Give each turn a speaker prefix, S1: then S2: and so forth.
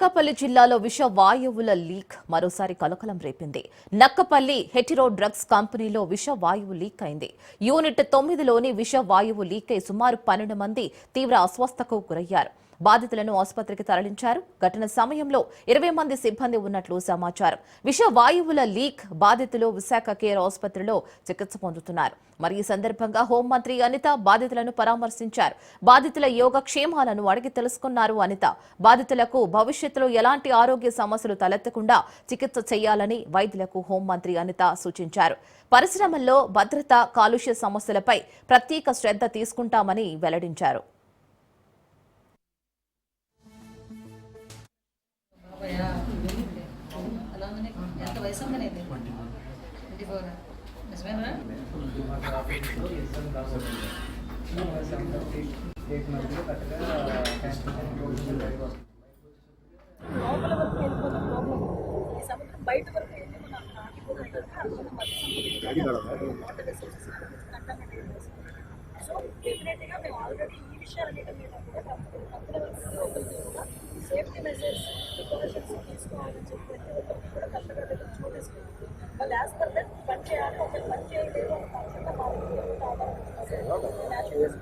S1: నక్కపల్లి జిల్లాలో విష వాయువుల లీక్. మరోసారి కలకలం రేపింది. నక్కపల్లి హెటిరో డ్రగ్స్ కంపెనీలో విష వాయువు లీక్ అయింది. యూనిట్ తొమ్మిదిలోని విష వాయువు లీక్ అయి సుమారు పన్నెండు మంది తీవ్ర అస్వస్థకు గురయ్యారు. బాధితులను ఆసుపత్రికి తరలించారు. ఘటన సమయంలో ఇరవై మంది సిబ్బంది ఉన్నట్లు సమాచారం. విష వాయువుల లీక్ బాధితులు విశాఖ కేర్ ఆసుపత్రిలో చికిత్స పొందుతున్నారు. మరి ఈ సందర్భంగా హోంమంత్రి అనిత బాధితులను పరామర్శించారు. బాధితుల యోగక్షేమాలను అడిగి తెలుసుకున్నారు అనిత. బాధితులకు భవిష్యత్తులో ఎలాంటి ఆరోగ్య సమస్యలు తలెత్తకుండా చికిత్స చేయాలని వైద్యులకు హోంమంత్రి అనిత సూచించారు. పరిశ్రమల్లో భద్రత కాలుష్య సమస్యలపై ప్రత్యేక శ్రద్ధ తీసుకుంటామని వెల్లడించారు.
S2: నిజమేనా
S3: సో డెఫినెట్గా మేము ఆల్రెడీ ఈ విషయాలన్నిటి మీద కూడా కంపెనీ కంపెనీ వరకు కూడా సేఫ్టీ మెజర్స్ ప్రికాషన్స్ తీసుకోవాలని చెప్పి ప్రతి ఒక్కరికి కూడా కరెక్ట్గా దగ్గర చూపిస్తున్నాం వాళ్ళు యాజ్ పర్ దట్ పని చేయాలి ఒకరు పని చేయలేదు అని తప్పకుండా మా న్యాచురల్